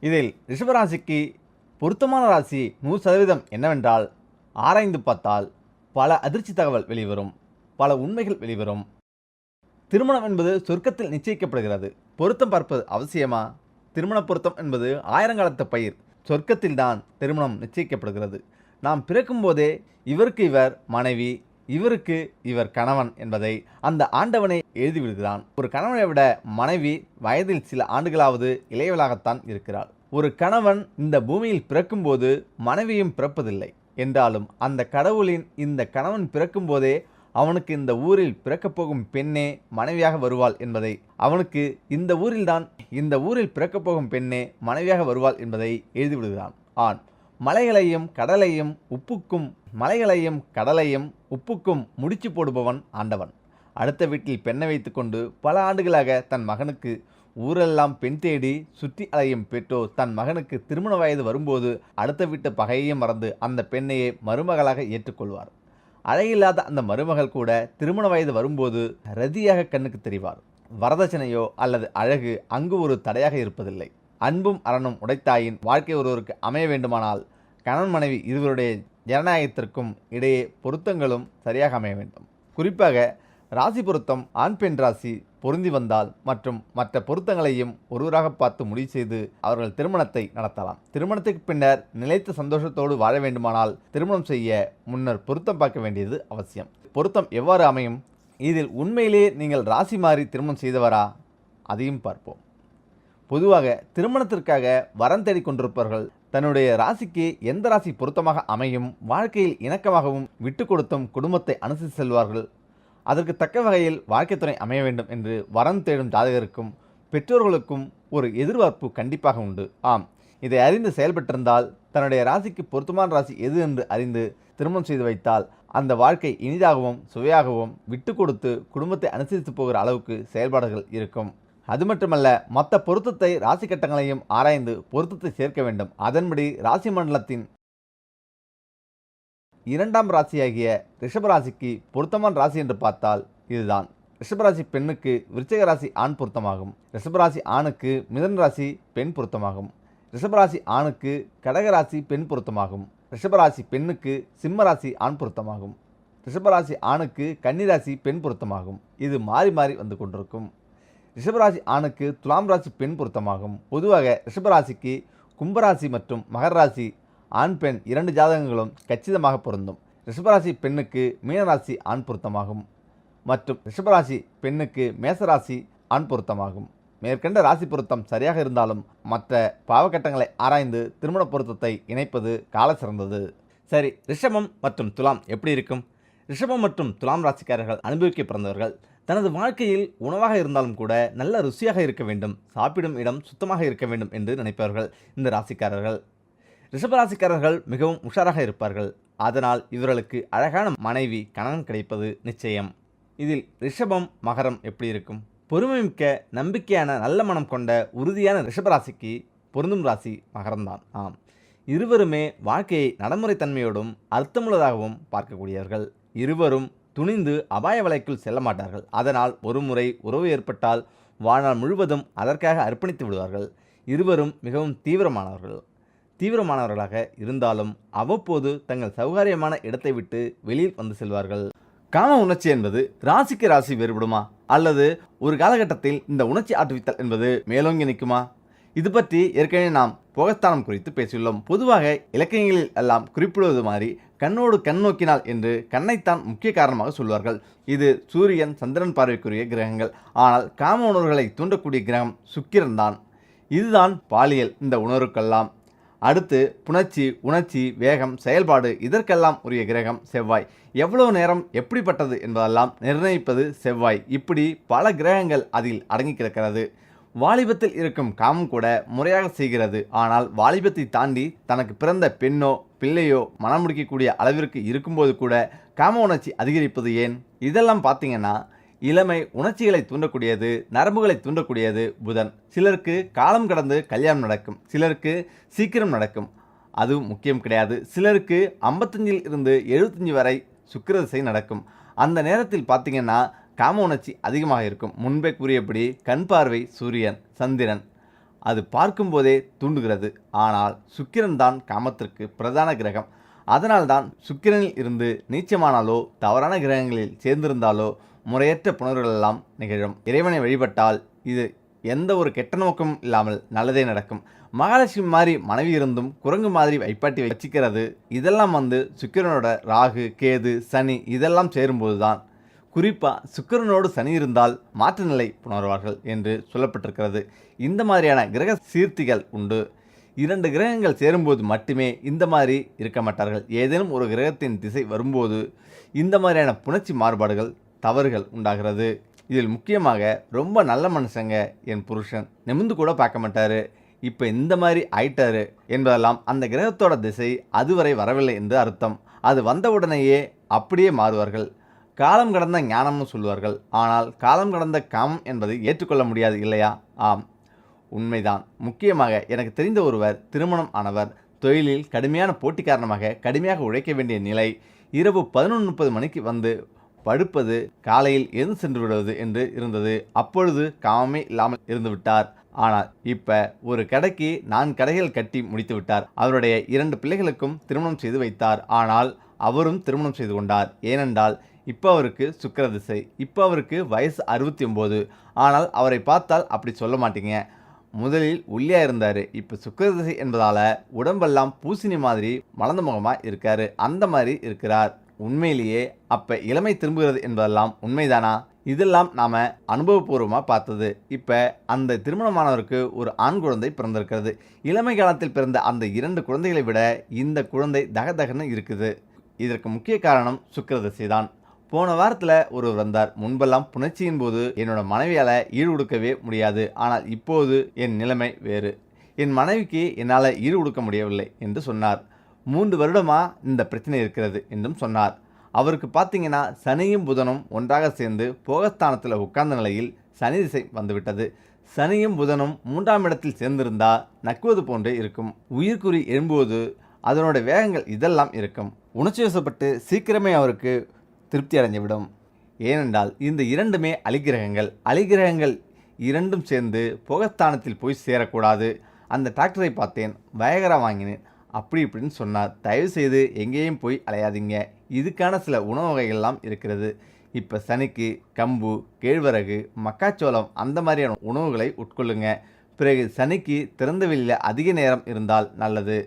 இதில் ரிஷபராசிக்கு பொருத்தமான ராசி நூறு சதவீதம் என்னவென்றால் ஆராய்ந்து பார்த்தால் பல அதிர்ச்சி தகவல் வெளிவரும் பல உண்மைகள் வெளிவரும். திருமணம் என்பது சொர்க்கத்தில் நிச்சயிக்கப்படுகிறது. பொருத்தம் பார்ப்பது அவசியமா? திருமண பொருத்தம் என்பது ஆயிரங்காலத்து பயிர். சொர்க்கத்தில்தான் திருமணம் நிச்சயிக்கப்படுகிறது. நாம் பிறக்கும்போதே இவருக்கு இவர் மனைவி இவருக்கு இவர் கணவன் என்பதை அந்த ஆண்டவனை எழுதிவிடுகிறான். ஒரு கணவனை விட மனைவி வயதில் சில ஆண்டுகளாவது இளையவளாகத்தான் இருக்கிறாள். ஒரு கணவன் இந்த பூமியில் பிறக்கும்போது மனைவியும் பிறப்பதில்லை. என்றாலும் அந்த கடவுளின் இந்த கணவன் பிறக்கும்போதே அவனுக்கு இந்த ஊரில் பிறக்கப் போகும் பெண்ணே மனைவியாக வருவாள் என்பதை அவனுக்கு இந்த ஊரில்தான் இந்த ஊரில் பிறக்கப் போகும் பெண்ணே மனைவியாக வருவாள் என்பதை எழுதிவிடுகிறான். ஆண். மலைகளையும் கடலையும் உப்புக்கும் மலைகளையும் கடலையும் உப்புக்கும் முடிச்சு போடுபவன் ஆண்டவன். அடுத்த வீட்டில் பெண்ணை வைத்துக்கொண்டு பல ஆண்டுகளாக தன் மகனுக்கு ஊரெல்லாம் பெண் தேடி சுற்றி அலையும் பெற்றோர் தன் மகனுக்கு திருமண வயது வரும்போது அடுத்த வீட்டு பகையையும் மறந்து அந்த பெண்ணையே மருமகளாக ஏற்றுக்கொள்வார். அழகில்லாத அந்த மருமகள் கூட திருமண வயது வரும்போது ரதியாக கண்ணுக்கு தெரிவார். வரதட்சணையோ அல்லது அழகு அங்கு ஒரு தடையாக இருப்பதில்லை. அன்பும் அறனும் உடைத்தாயின் வாழ்க்கை ஒருவருக்கு அமைய வேண்டுமானால் கணவன் மனைவி இருவருடைய ஜனநாயகத்திற்கும் இடையே பொருத்தங்களும் சரியாக அமைய வேண்டும். குறிப்பாக ராசி பொருத்தம் ஆண் பெண் ராசி பொருந்தி வந்தால் மற்றும் மற்ற பொருத்தங்களையும் ஒருவராக பார்த்து முடிவு செய்து அவர்கள் திருமணத்தை நடத்தலாம். திருமணத்துக்கு பின்னர் நிலைத்த சந்தோஷத்தோடு வாழ வேண்டுமானால் திருமணம் செய்ய முன்னர் பொருத்தம் பார்க்க வேண்டியது அவசியம். பொருத்தம் எவ்வாறு அமையும்? இதில் உண்மையிலேயே நீங்கள் ராசி மாறி திருமணம் செய்தவரா? அதையும் பார்ப்போம். பொதுவாக திருமணத்திற்காக வரம் தேடிக் கொண்டிருப்பவர்கள் தன்னுடைய ராசிக்கு எந்த ராசி பொருத்தமாக அமையும் வாழ்க்கையில் இணக்கமாகவும் விட்டு கொடுத்தும் குடும்பத்தை அனுசரித்து செல்வார்கள். அதற்கு தக்க வகையில் வாழ்க்கை துணை அமைய வேண்டும் என்று வரம் தேடும் ஜாதகருக்கும் பெற்றோர்களுக்கும் ஒரு எதிர்பார்ப்பு கண்டிப்பாக உண்டு. ஆம் இதை அறிந்து செயல்பட்டிருந்தால் தன்னுடைய ராசிக்கு பொருத்தமான ராசி எது என்று அறிந்து திருமணம் செய்து வைத்தால் அந்த வாழ்க்கை இனிதாகவும் சுவையாகவும் விட்டு கொடுத்து குடும்பத்தை அனுசரித்து போகிற அளவுக்கு செயல்பாடுகள் இருக்கும். அது மட்டுமல்ல மற்ற பொருத்தத்தை ராசி கட்டங்களையும் ஆராய்ந்து பொருத்தத்தை சேர்க்க வேண்டும். அதன்படி ராசி மண்டலத்தின் இரண்டாம் ராசியாகிய ரிஷபராசிக்கு பொருத்தமான ராசி என்று பார்த்தால் இதுதான். ரிஷபராசி பெண்ணுக்கு விருச்சிக ராசி ஆண் பொருத்தமாகும். ரிஷபராசி ஆணுக்கு மிதன் ராசி பெண் பொருத்தமாகும். ரிஷபராசி ஆணுக்கு கடகராசி பெண் பொருத்தமாகும். ரிஷபராசி பெண்ணுக்கு சிம்மராசி ஆண் பொருத்தமாகும். ரிஷபராசி ஆணுக்கு கன்னிராசி பெண் பொருத்தமாகும். இது மாறி மாறி வந்து கொண்டிருக்கும். ரிஷபராசி ஆணுக்கு துலாம் ராசி பெண் பொருத்தமாகும். பொதுவாக ரிஷபராசிக்கு கும்பராசி மற்றும் மகர ராசி ஆண் பெண் இரண்டு ஜாதகங்களும் கச்சிதமாக பொருந்தும். ரிஷபராசி பெண்ணுக்கு மீனராசி ஆண் பொருத்தமாகும் மற்றும் ரிஷபராசி பெண்ணுக்கு மேசராசி ஆண் பொருத்தமாகும். மேற்கண்ட ராசி பொருத்தம் சரியாக இருந்தாலும் மற்ற பாவகட்டங்களை ஆராய்ந்து திருமண பொருத்தத்தை இணைப்பது கால சிறந்தது. சரி ரிஷபம் மற்றும் துலாம் எப்படி இருக்கும்? ரிஷபம் மற்றும் துலாம் ராசிக்காரர்கள் அனுபவிக்க பிறந்தவர்கள். தனது வாழ்க்கையில் உணவாக இருந்தாலும் கூட நல்ல ருசியாக இருக்க வேண்டும் சாப்பிடும் இடம் சுத்தமாக இருக்க வேண்டும் என்று நினைப்பவர்கள் இந்த ராசிக்காரர்கள். ரிஷபராசிக்காரர்கள் மிகவும் உஷாராக இருப்பார்கள். அதனால் இவர்களுக்கு அழகான மனைவி கணவன் கிடைப்பது நிச்சயம். இதில் ரிஷபம் மகரம் எப்படி இருக்கும்? பொறுமைமிக்க நம்பிக்கையான நல்ல மனம் கொண்ட உறுதியான ரிஷபராசிக்கு பொருந்தும் ராசி மகரம்தான். ஆம். இருவருமே வாழ்க்கையை நடைமுறைத்தன்மையோடும் அர்த்தமுள்ளதாகவும் பார்க்கக்கூடியவர்கள். இருவரும் துணிந்து அபாய வலைக்குள் செல்ல மாட்டார்கள். அதனால் ஒருமுறை உறவு ஏற்பட்டால் வாழ்நாள் முழுவதும் அதற்காக அர்ப்பணித்து விடுவார்கள். இருவரும் மிகவும் தீவிரமானவர்கள். தீவிரமானவர்களாக இருந்தாலும் அவ்வப்போது தங்கள் சௌகரியமான இடத்தை விட்டு வெளியில் வந்து செல்வார்கள். காம உணர்ச்சி என்பது ராசிக்கு ராசி வேறுபடுமா? அல்லது ஒரு காலகட்டத்தில் இந்த உணர்ச்சி ஆற்றுவித்தல் என்பது மேலோங்கி நிற்குமா? இது பற்றி ஏற்கனவே நாம் புகஸ்தானம் குறித்து பேசியுள்ளோம். பொதுவாக இலக்கியங்களில் எல்லாம் குறிப்பிடுவது மாதிரி கண்ணோடு கண் நோக்கினால் என்று கண்ணைத்தான் முக்கிய காரணமாக சொல்வார்கள். இது சூரியன் சந்திரன் பார்வைக்குரிய கிரகங்கள். ஆனால் காம உணர்வுகளை தூண்டக்கூடிய கிரகம் சுக்கிரன் தான். இதுதான் பாலியல் இந்த உணர்வுக்கெல்லாம். அடுத்து புணர்ச்சி உணர்ச்சி வேகம் செயல்பாடு இதற்கெல்லாம் உரிய கிரகம் செவ்வாய். எவ்வளவு நேரம் எப்படிப்பட்டது என்பதெல்லாம் நிர்ணயிப்பது செவ்வாய். இப்படி பல கிரகங்கள் அதில் அடங்கி கிடக்கிறது. வாலிபத்தில் இருக்கும் காமம் கூட முறையாக செய்கிறது. ஆனால் வாலிபத்தை தாண்டி தனக்கு பிறந்த பெண்ணோ பிள்ளையோ மனம் முடிக்கக்கூடிய அளவிற்கு இருக்கும்போது கூட காம உணர்ச்சி அதிகரிப்பது ஏன்? இதெல்லாம் பார்த்தீங்கன்னா இளமை உணர்ச்சிகளை தூண்டக்கூடியது நரம்புகளை தூண்டக்கூடியது புதன். சிலருக்கு காலம் கடந்து கல்யாணம் நடக்கும் சிலருக்கு சீக்கிரம் நடக்கும். அதுவும் முக்கியம் கிடையாது. சிலருக்கு ஐம்பத்தஞ்சில் இருந்து எழுபத்தஞ்சு வரை சுக்கிரதிசை நடக்கும். அந்த நேரத்தில் பார்த்தீங்கன்னா காம உணர்ச்சி அதிகமாக இருக்கும். முன்பே கூறியபடி கண் பார்வை சூரியன் சந்திரன் அது பார்க்கும்போதே தூண்டுகிறது. ஆனால் சுக்கிரன் தான் காமத்திற்கு பிரதான கிரகம். அதனால்தான் சுக்கிரனில் இருந்து நீச்சமானாலோ தவறான கிரகங்களில் சேர்ந்திருந்தாலோ முறையற்ற புணர்வுகளெல்லாம் நிகழும். இறைவனை வழிபட்டால் இது எந்த ஒரு கெட்ட நோக்கமும் இல்லாமல் நல்லதே நடக்கும். மகாலட்சுமி மாதிரி மனைவி இருந்தும் குரங்கு மாதிரி வைப்பாட்டி வச்சிக்கிறது. இதெல்லாம் வந்து சுக்கிரனோட ராகு கேது சனி இதெல்லாம் சேரும்போது தான் குறிப்பாக சுக்கிரனோடு சனி இருந்தால் மாற்றுநிலை புணர்வார்கள் என்று சொல்லப்பட்டிருக்கிறது. இந்த மாதிரியான கிரக சீர்த்திகள் உண்டு. இரண்டு கிரகங்கள் சேரும்போது மட்டுமே இந்த மாதிரி இருக்க மாட்டார்கள். ஏதேனும் ஒரு கிரகத்தின் திசை வரும்போது இந்த மாதிரியான புணர்ச்சி மாறுபாடுகள் தவறுகள் உண்டாகிறது. இதில் முக்கியமாக ரொம்ப நல்ல மனுஷங்க என் புருஷன். நிமிந்து கூட பார்க்க மாட்டார். இப்போ இந்த மாதிரி ஆயிட்டாரு என்பதெல்லாம் அந்த கிரகத்தோட திசை அதுவரை வரவில்லை என்று அர்த்தம். அது வந்தவுடனேயே அப்படியே மாறுவார்கள். காலம் கடந்த ஞானம்னு சொல்லுவார்கள். ஆனால் காலம் கடந்த காமம் என்பதை ஏற்றுக்கொள்ள முடியாது இல்லையா? ஆம். உண்மைதான். முக்கியமாக எனக்கு தெரிந்த ஒருவர் திருமணம் ஆனவர் தொழிலில் கடுமையான போட்டி காரணமாக கடுமையாக உழைக்க வேண்டிய நிலை இரவு பதினொன்று முப்பது மணிக்கு வந்து படுப்பது காலையில் எழுந்து சென்று விடுவது என்று இருந்தது. அப்பொழுது காமமே இல்லாமல் இருந்து விட்டார். ஆனால் இப்போ ஒரு கடைக்கு நான் கடைகள் கட்டி முடித்து விட்டார். அவருடைய இரண்டு பிள்ளைகளுக்கும் திருமணம் செய்து வைத்தார். ஆனால் அவரும் திருமணம் செய்து கொண்டார். ஏனென்றால் இப்போ அவருக்கு சுக்கர திசை இப்போ அவருக்கு வயசு அறுபத்தி ஒம்பது ஆனால் அவரை பார்த்தால் அப்படி சொல்ல மாட்டீங்க. முதலில் உள்ளியாக இருந்தார். இப்போ சுக்கர திசை என்பதால் உடம்பெல்லாம் பூசணி மாதிரி மலர்ந்த முகமாக இருக்கார். அந்த மாதிரி இருக்கிறார். உண்மையிலேயே அப்போ இளமை திரும்புகிறது என்பதெல்லாம் உண்மைதானா? இதெல்லாம் நாம் அனுபவபூர்வமாக பார்த்தது. இப்போ அந்த திருமணமானவருக்கு ஒரு ஆண் குழந்தை பிறந்திருக்கிறது. இளமை காலத்தில் பிறந்த அந்த இரண்டு குழந்தைகளை விட இந்த குழந்தை தகதகன்னு இருக்குது. இதற்கு முக்கிய காரணம் சுக்கிரதசை தான் போன வாரத்தில் ஒருவர் வந்தார். முன்பெல்லாம் புணர்ச்சியின் போது என்னோட மனைவியால் ஈடு கொடுக்கவே முடியாது. ஆனால் இப்போது என் நிலைமை வேறு. என் மனைவிக்கு என்னால் ஈடு கொடுக்க முடியவில்லை என்று சொன்னார். மூன்று வருடமாக இந்த பிரச்சனை இருக்கிறது என்றும் சொன்னார். அவருக்கு பார்த்தீங்கன்னா சனியும் புதனும் ஒன்றாக சேர்ந்து போகஸ்தானத்தில் உட்கார்ந்த நிலையில் சனி திசை வந்துவிட்டது. சனியும் புதனும் மூன்றாம் இடத்தில் சேர்ந்திருந்தால் நக்குவது போன்றே இருக்கும். உயிர்க்குறி எழும்போது அதனோட வேகங்கள் இதெல்லாம் இருக்கும். உணர்ச்சி வசப்பட்டு சீக்கிரமே அவருக்கு திருப்தி அடைஞ்சுவிடும் ஏனென்றால் இந்த இரண்டுமே அலிகிரகங்கள் அலிகிரகங்கள் இரண்டும் சேர்ந்து புகஸ்தானத்தில் போய் சேரக்கூடாது. அந்த டிராக்டரை பார்த்தேன் வயகரா வாங்கினேன். அப்படி இப்படின்னு சொன்னார். தயவு செய்து எங்கேயும் போய் அலையாதீங்க. இதுக்கான சில உணவு வகைகள்லாம் இருக்கிறது. இப்போ சனிக்கு கம்பு கேழ்வரகு மக்காச்சோளம் அந்த மாதிரியான உணவுகளை உட்கொள்ளுங்க. பிறகு சனிக்கு திறந்த வெளியில் அதிக நேரம் இருந்தால் நல்லது.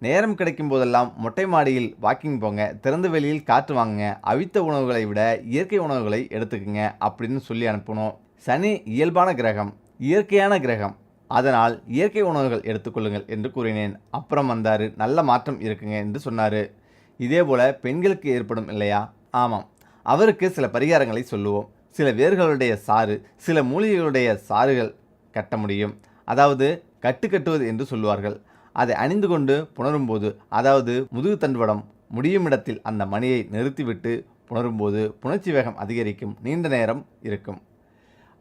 நேரம் கிடைக்கும் போதெல்லாம் மொட்டை மாடியில் வாக்கிங் போங்க. திறந்த வெளியில் காற்று வாங்குங்க. அவித்த உணவுகளை விட இயற்கை உணவுகளை எடுத்துக்கங்க அப்படின்னு சொல்லி அனுப்பணும் சனி இயல்பான கிரகம் இயற்கையான கிரகம். அதனால் இயற்கை உணவுகள் எடுத்துக்கொள்ளுங்கள் என்று கூறினேன். அப்புறம் வந்தார் நல்ல மாற்றம் இருக்குங்க என்று சொன்னார். இதே போல் பெண்களுக்கு ஏற்படும் இல்லையா? ஆமாம். அவருக்கு சில பரிகாரங்களை சொல்லுவோம். சில வேர்களுடைய சாறு சில மூலிகைகளுடைய சாறுகள் கட்ட முடியும். அதாவது கட்டு கட்டுவது என்று சொல்லுவார்கள். அதை அணிந்து கொண்டு புணரும்போது அதாவது முதுகு தண்டுவடம் முடியும் இடத்தில் அந்த மணியை நிறுத்திவிட்டு புணரும்போது புணர்ச்சி வேகம் அதிகரிக்கும் நீண்ட நேரம் இருக்கும்.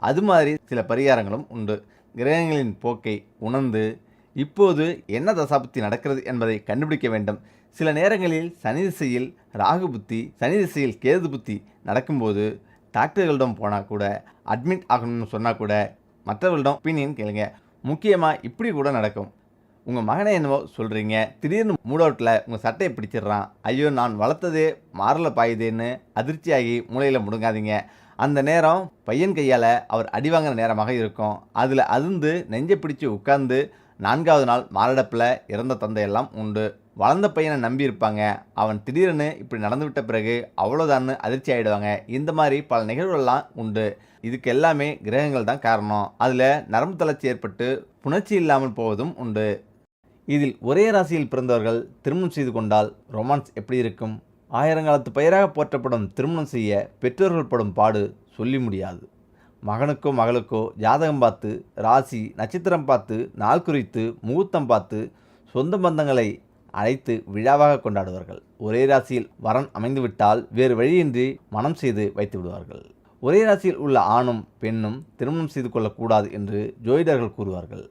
அது மாதிரி சில பரிகாரங்களும் உண்டு. கிரகங்களின் போக்கை உணர்ந்து இப்போது என்ன தசாப்தி நடக்கிறது என்பதை கண்டுபிடிக்க வேண்டும். சில நேரங்களில் சனி திசையில் ராகு புத்தி சனி திசையில் கேது புத்தி நடக்கும்போது டாக்டர்களிடம் போனால் கூட அட்மிட் ஆகணும்னு சொன்னால் கூட மற்றவர்களிடம் ஒப்பீனியன் கேளுங்க. முக்கியமாக இப்படி கூட நடக்கும். உங்கள் மகனை என்னவோ சொல்கிறீங்க திடீர்னு மூடவுட்டில் உங்கள் சட்டையை பிடிச்சிடுறான். ஐயோ நான் வளர்த்ததே மாறல பாயுதேன்னு அதிர்ச்சியாகி மூளையில் முடுங்காதீங்க. அந்த நேரம் பையன் கையால் அவர் அடி வாங்குற நேரமாக இருக்கும். அதில் அதிர்ந்து நெஞ்சை பிடிச்சி உட்கார்ந்து நான்காவது நாள் மாரடைப்பில் இறந்த தந்தையெல்லாம் உண்டு. வளர்ந்த பையனை நம்பி இருப்பாங்க. அவன் திடீர்னு இப்படி நடந்துவிட்ட பிறகு அவ்வளோதான்னு அதிர்ச்சி ஆகிடுவாங்க இந்த மாதிரி பல நிகழ்வுகள்லாம் உண்டு. இதுக்கு எல்லாமே கிரகங்கள் தான் காரணம். அதில் நரம்பு தளர்ச்சி ஏற்பட்டு புணர்ச்சி இல்லாமல் போவதும் உண்டு. இதில் ஒரே ராசியில் பிறந்தவர்கள் திருமணம் செய்து கொண்டால் ரொமான்ஸ் எப்படி இருக்கும்? ஆயிரங்காலத்து பெயராக போற்றப்படும் திருமணம் செய்ய பெற்றோர்கள் படும் பாடு சொல்லி முடியாது. மகனுக்கோ மகளுக்கோ ஜாதகம் பார்த்து ராசி நட்சத்திரம் பார்த்து நாள் குறித்து முகூர்த்தம் பார்த்து சொந்த பந்தங்களை அழைத்து விழாவாக கொண்டாடுவார்கள். ஒரே ராசியில் வரன் அமைந்துவிட்டால் வேறு வழியின்றி மனம் செய்து வைத்து விடுவார்கள். ஒரே ராசியில் உள்ள ஆணும் பெண்ணும் திருமணம் செய்து கொள்ளக்கூடாது என்று ஜோதிடர்கள் கூறுவார்கள்.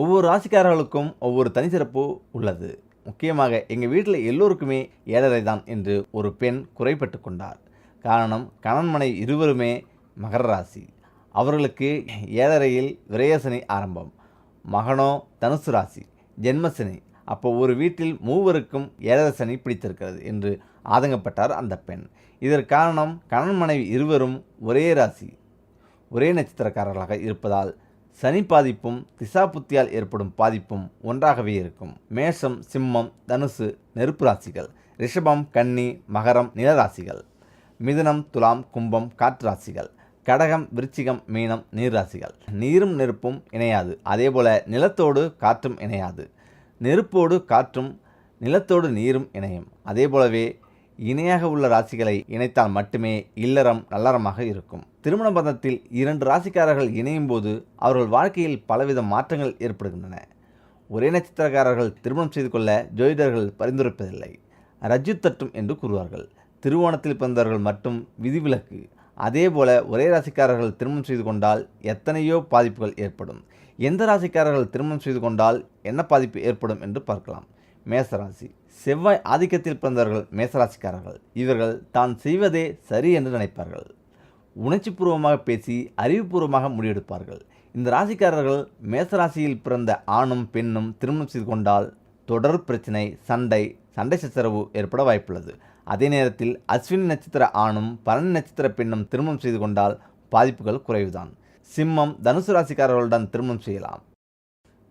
ஒவ்வொரு ராசிக்காரர்களுக்கும் ஒவ்வொரு தனிச்சிறப்பு உள்ளது. முக்கியமாக எங்கள் வீட்டில் எல்லோருக்குமே ஏழரை தான் என்று ஒரு பெண் குறைப்பட்டு கொண்டார். காரணம் கணன்மனை இருவருமே மகர ராசி. அவர்களுக்கு ஏழரையில் விரயசனி ஆரம்பம். மகனோ தனுசு ராசி ஜென்மசனி. அப்போ ஒரு வீட்டில் மூவருக்கும் ஏழரை சனி பிடித்திருக்கிறது என்று ஆதங்கப்பட்டார் அந்த பெண். இதற்கு காரணம் கணவன் மனைவி இருவரும் ஒரே ராசி. ஒரே நட்சத்திரக்காரர்களாக இருப்பதால் சனி பாதிப்பும் திசா புத்தியால் ஏற்படும் பாதிப்பும் ஒன்றாகவே இருக்கும். மேஷம் சிம்மம் தனுசு நெருப்பு ராசிகள். ரிஷபம் கன்னி மகரம் நிலராசிகள் மிதுனம் துலாம் கும்பம் காற்று ராசிகள். கடகம் விருச்சிகம் மீனம் நீர் ராசிகள். நீரும் நெருப்பும் இணையாது. அதேபோல நிலத்தோடு காற்றும் இணையாது. நெருப்போடு காற்றும் நிலத்தோடு நீரும் இணையும். அதே போலவே இணையாக உள்ள ராசிகளை இணைத்தால் மட்டுமே இல்லறம் நல்லறமாக இருக்கும். திருமண பந்தத்தில் இரண்டு ராசிக்காரர்கள் இணையும் போது அவர்கள் வாழ்க்கையில் பலவித மாற்றங்கள் ஏற்படுகின்றன. ஒரே நட்சத்திரக்காரர்கள் திருமணம் செய்து கொள்ள ஜோதிடர்கள் பரிந்துரைப்பதில்லை. ரஜ்ஜு தட்டும் என்று கூறுவார்கள். திருவோணத்தில் பிறந்தவர்கள் மட்டும் விதிவிலக்கு. அதேபோல ஒரே ராசிக்காரர்கள் திருமணம் செய்து கொண்டால் எத்தனையோ பாதிப்புகள் ஏற்படும். எந்த ராசிக்காரர்கள் திருமணம் செய்து கொண்டால் என்ன பாதிப்பு ஏற்படும் என்று பார்க்கலாம். மேசராசி. செவ்வாய் ஆதிக்கத்தில் பிறந்தவர்கள் மேசராசிக்காரர்கள். இவர்கள் தான் செய்வதே சரி என்று நினைப்பார்கள். உணர்ச்சிபூர்வமாக பேசி அறிவுபூர்வமாக முடிவெடுப்பார்கள். இந்த ராசிக்காரர்கள் மேசராசியில் பிறந்த ஆணும் பெண்ணும் திருமணம் செய்து கொண்டால் தொடர் பிரச்சனை சண்டை சண்டை சச்சரவு ஏற்பட வாய்ப்புள்ளது. அதே நேரத்தில் அஸ்வினி நட்சத்திர ஆணும் பரணி நட்சத்திர பெண்ணும் திருமணம் செய்து கொண்டால் பாதிப்புகள் குறைவுதான். சிம்மம் தனுசு ராசிக்காரர்களுடன் திருமணம் செய்யலாம்.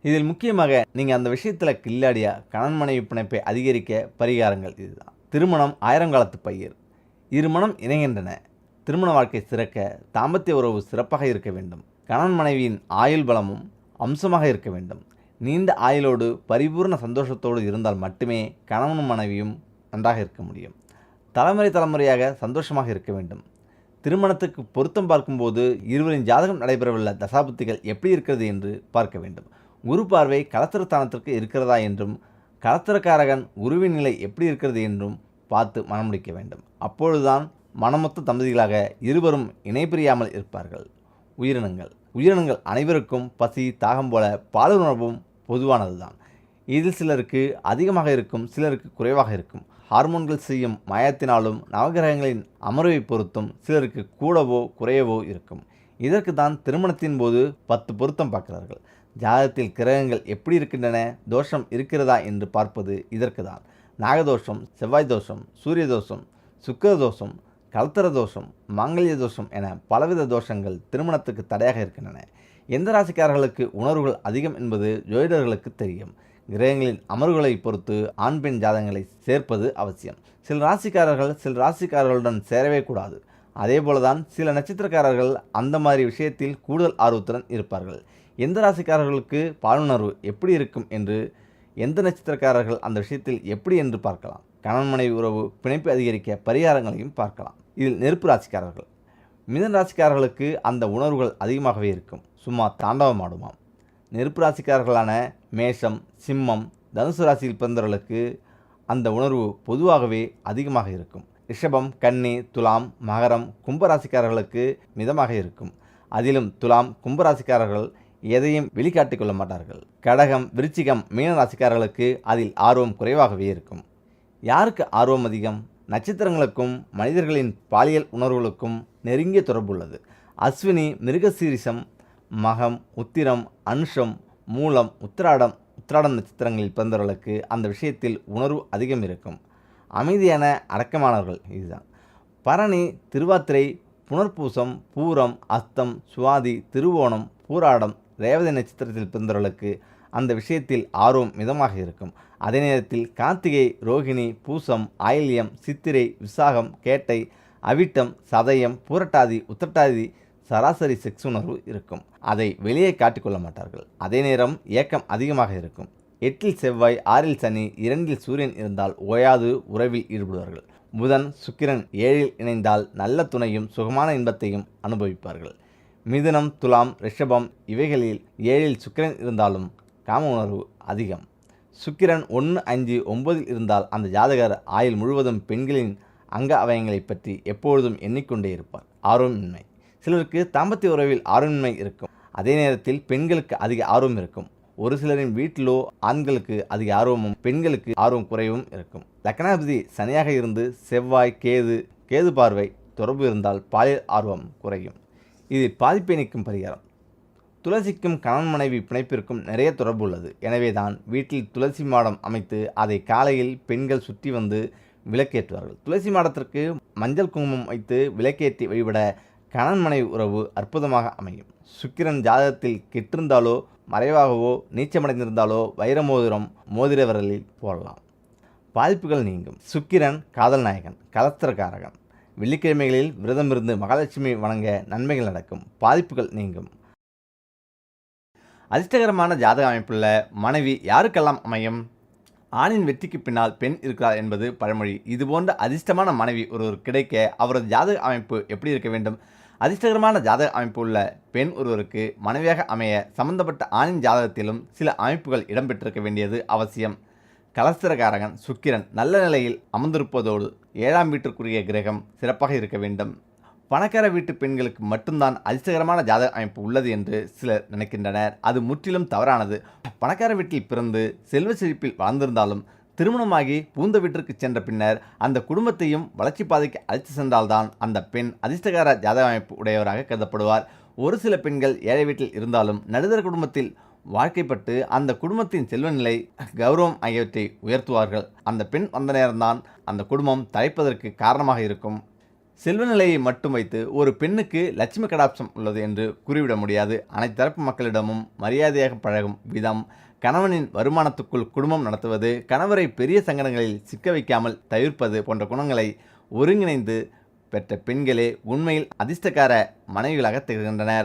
இதில் முக்கியமாக நீங்கள் அந்த விஷயத்தில் கில்லாடியா கணவன் மனைவி பிணைப்பை அதிகரிக்க பரிகாரங்கள் இதுதான். திருமணம் ஆயிரங்காலத்து பயிர். இருமணம் இணைகின்றன. திருமண வாழ்க்கை சிறக்க தாம்பத்திய உறவு சிறப்பாக இருக்க வேண்டும். கணவன் மனைவியின் ஆயுள் பலமும் அம்சமாக இருக்க வேண்டும். நீண்ட ஆயுளோடு பரிபூர்ண சந்தோஷத்தோடு இருந்தால் மட்டுமே கணவனும் மனைவியும் நன்றாக இருக்க முடியும். தலைமுறை தலைமுறையாக சந்தோஷமாக இருக்க வேண்டும். திருமணத்துக்கு பொருத்தம் பார்க்கும்போது இருவரின் ஜாதகம் நடைபெறவுள்ள தசாபுத்திகள் எப்படி இருக்கிறது என்று பார்க்க வேண்டும். குரு பார்வை கலத்திரத்தானத்திற்கு இருக்கிறதா என்றும் கலத்திரக்காரகன் குருவின் நிலை எப்படி இருக்கிறது என்றும் பார்த்து மனமுடிக்க வேண்டும். அப்பொழுதுதான் மனமொத்த தம்பதிகளாக இருவரும் இணைபிரியாமல் இருப்பார்கள். உயிரினங்கள். உயிரினங்கள் அனைவருக்கும் பசி தாகம் போல பாலுணர்வும் பொதுவானதுதான். இதில் சிலருக்கு அதிகமாக இருக்கும் சிலருக்கு குறைவாக இருக்கும். ஹார்மோன்கள் செய்யும் மாயத்தினாலும் நவகிரகங்களின் அமர்வை பொருத்தும் சிலருக்கு கூடவோ குறையவோ இருக்கும். இதற்கு தான் திருமணத்தின் போது பத்து பொருத்தம் பார்க்கிறார்கள். ஜாதகத்தில் கிரகங்கள் எப்படி இருக்கின்றன? தோஷம் இருக்கிறதா என்று பார்ப்பது இதற்கு தான். நாகதோஷம் செவ்வாய் தோஷம் சூரிய தோஷம் சுக்கிர தோஷம் கலத்தர தோஷம் மாங்கல்ய தோஷம் என பலவித தோஷங்கள் திருமணத்துக்கு தடையாக இருக்கின்றன. எந்த ராசிக்காரர்களுக்கு உணர்வுகள் அதிகம் என்பது ஜோதிடர்களுக்கு தெரியும். கிரகங்களின் அமர்வுகளை பொறுத்து ஆண் பெண் ஜாதகங்களை சேர்ப்பது அவசியம். சில ராசிக்காரர்கள் சில ராசிக்காரர்களுடன் சேரவே கூடாது. அதே போலதான் சில நட்சத்திரக்காரர்கள் அந்த மாதிரி விஷயத்தில் கூடுதல் ஆர்வத்துடன் இருப்பார்கள். எந்த ராசிக்காரர்களுக்கு பாலுணர்வு எப்படி இருக்கும் என்று எந்த நட்சத்திரக்காரர்கள் அந்த விஷயத்தில் எப்படி என்று பார்க்கலாம். கணவன் மனைவி உறவு பிணைப்பு அதிகரிக்க பரிகாரங்களையும் பார்க்கலாம். இதில் நெருப்பு ராசிக்காரர்கள். மிதன் ராசிக்காரர்களுக்கு அந்த உணர்வுகள் அதிகமாகவே இருக்கும். சும்மா தாண்டவமாடுமாம். நெருப்பு ராசிக்காரர்களான மேஷம் சிம்மம் தனுசு ராசியில் பிறந்தவர்களுக்கு அந்த உணர்வு பொதுவாகவே அதிகமாக இருக்கும். ரிஷபம் கன்னி துலாம் மகரம் கும்பராசிக்காரர்களுக்கு மிதமாக இருக்கும். அதிலும் துலாம் கும்பராசிக்காரர்கள் எதையும் வெளிக்காட்டிக் கொள்ள மாட்டார்கள். கடகம் விருச்சிகம் மீன ராசிக்காரர்களுக்கு அதில் ஆர்வம் குறைவாகவே இருக்கும். யாருக்கு ஆர்வம் அதிகம்? நட்சத்திரங்களுக்கும் மனிதர்களின் பாலியல் உணர்வுகளுக்கும் நெருங்கிய தொடர்புள்ளது அஸ்வினி மிருகசீரிசம் மகம் உத்திரம் அனுஷம் மூலம் உத்திராடம் உத்திராடம் நட்சத்திரங்களில் பிறந்தவர்களுக்கு அந்த விஷயத்தில் உணர்வு அதிகம் இருக்கும். அமைதியான அடக்கமானவர்கள் இதுதான். பரணி திருவாத்திரை புனர்பூசம் பூரம் அஸ்தம் சுவாதி திருவோணம் பூராடம் ரேவதி நட்சத்திரத்தில் பிறந்தவர்களுக்கு அந்த விஷயத்தில் ஆர்வம் மிதமாக இருக்கும். அதே நேரத்தில் கார்த்திகை ரோகிணி பூசம் ஆயில்யம் சித்திரை விசாகம் கேட்டை அவிட்டம் சதயம் பூரட்டாதி உத்தட்டாதி சராசரி செக்ஸ் உணர்வு இருக்கும். அதை வெளியே காட்டிக்கொள்ள மாட்டார்கள். அதே நேரம் ஏக்கம் அதிகமாக இருக்கும். எட்டில் செவ்வாய் ஆறில் சனி இரண்டில் சூரியன் இருந்தால் ஓயாது உறவில் ஈடுபடுவார்கள். புதன் சுக்கிரன் ஏழில் இணைந்தால் நல்ல துணையும் சுகமான இன்பத்தையும் அனுபவிப்பார்கள். மிதுனம் துலாம் ரிஷபம் இவைகளில் ஏழில் சுக்கிரன் இருந்தாலும் காம உணர்வு அதிகம். சுக்கிரன் ஒன்று அஞ்சு ஒன்பதில் இருந்தால் அந்த ஜாதகர் ஆயுள் முழுவதும் பெண்களின் அங்க அவயங்களை பற்றி எப்பொழுதும் எண்ணிக்கொண்டே இருப்பார். ஆர்வமின்மை சிலருக்கு தாம்பத்திய உறவில் ஆர்வமின்மை இருக்கும். அதே நேரத்தில் பெண்களுக்கு அதிக ஆர்வம் இருக்கும். ஒரு சிலரின் வீட்டிலோ ஆண்களுக்கு அதிக ஆர்வமும் பெண்களுக்கு ஆர்வம் குறைவும் இருக்கும். லக்னாபதி சனியாக இருந்து செவ்வாய் கேது கேது பார்வை தொடர்பு இருந்தால் பாலியல் ஆர்வம் குறையும். இது பாதிப்பை நீக்கும் பரிகாரம். துளசிக்கும் கணவன் மனைவி பிணைப்பிற்கும் நிறைய தொடர்பு உள்ளது. எனவே தான் வீட்டில் துளசி மாடம் அமைத்து அதை காலையில் பெண்கள் சுற்றி வந்து விளக்கேற்றுவார்கள். துளசி மாடத்திற்கு மஞ்சள் குங்குமம் வைத்து விளக்கேற்றி வழிபட கணவன் மனைவி உறவு அற்புதமாக அமையும். சுக்கிரன் ஜாதகத்தில் கெட்டிருந்தாலோ மறைவாகவோ நீச்சமடைந்திருந்தாலோ வைர மோதிரம் மோதிர விரலில் போடலாம். பாதிப்புகள் நீங்கும். சுக்கிரன் காதல் நாயகன் கலத்திரக்காரகன். வெள்ளிக்கிழமைகளில் விரதமிருந்து மகாலட்சுமி வணங்க நன்மைகள் நடக்கும். பாதிப்புகள் நீங்கும். அதிர்ஷ்டகரமான ஜாதக அமைப்புள்ள மனைவி யாருக்கெல்லாம் அமையும்? ஆணின் வெற்றிக்கு பின்னால் பெண் இருக்கிறார் என்பது பழமொழி. இதுபோன்ற அதிர்ஷ்டமான மனைவி ஒருவர் கிடைக்க அவரது ஜாதக அமைப்பு எப்படி இருக்க வேண்டும்? அதிர்ஷ்டகரமான ஜாதக அமைப்பு உள்ள பெண் ஒருவருக்கு மனைவியாக அமைய சம்பந்தப்பட்ட ஆணின் ஜாதகத்திலும் சில அமைப்புகள் இடம்பெற்றிருக்க வேண்டியது அவசியம். கலஸ்திரகாரகன் சுக்கிரன் நல்ல நிலையில் அமர்ந்திருப்பதோடு ஏழாம் வீட்டிற்குரிய கிரகம் சிறப்பாக இருக்க வேண்டும். பணக்கார வீட்டு பெண்களுக்கு மட்டும்தான் அதிர்ஷ்டகரமான ஜாதக அமைப்பு உள்ளது என்று சிலர் நினைக்கின்றனர். அது முற்றிலும் தவறானது. பணக்கார வீட்டில் பிறந்து செல்வ செழிப்பில் வாழ்ந்திருந்தாலும் திருமணமாகி பூந்த வீட்டிற்கு சென்ற பின்னர் அந்த குடும்பத்தையும் வளர்ச்சி பாதைக்கு அழைத்து சென்றால்தான் அந்த பெண் அதிர்ஷ்டகார ஜாதக அமைப்பு உடையவராக கருதப்படுவார். ஒரு சில பெண்கள் ஏழை வீட்டில் இருந்தாலும் நடுதர குடும்பத்தில் வாழ்க்கைப்பட்டு அந்த குடும்பத்தின் செல்வ நிலை கௌரவம் ஆகியவற்றை உயர்த்துவார்கள். அந்த பெண் வந்த நேரம்தான் அந்த குடும்பம் தலைப்பதற்கு காரணமாக இருக்கும். செல்வநிலையை மட்டும் வைத்து ஒரு பெண்ணுக்கு லட்சுமி கடாட்சம் உள்ளது என்று கூறிவிட முடியாது. அனைத்து தரப்பு மக்களிடமும் மரியாதையாக பழகும் விதம் கணவனின் வருமானத்துக்குள் குடும்பம் நடத்துவது கணவரை பெரிய சங்கடங்களில் சிக்க வைக்காமல் தவிர்ப்பது போன்ற குணங்களை ஒருங்கிணைந்து பெற்ற பெண்களே உண்மையில் அதிர்ஷ்டக்கார மனைவிகளாக திகழ்கின்றனர்.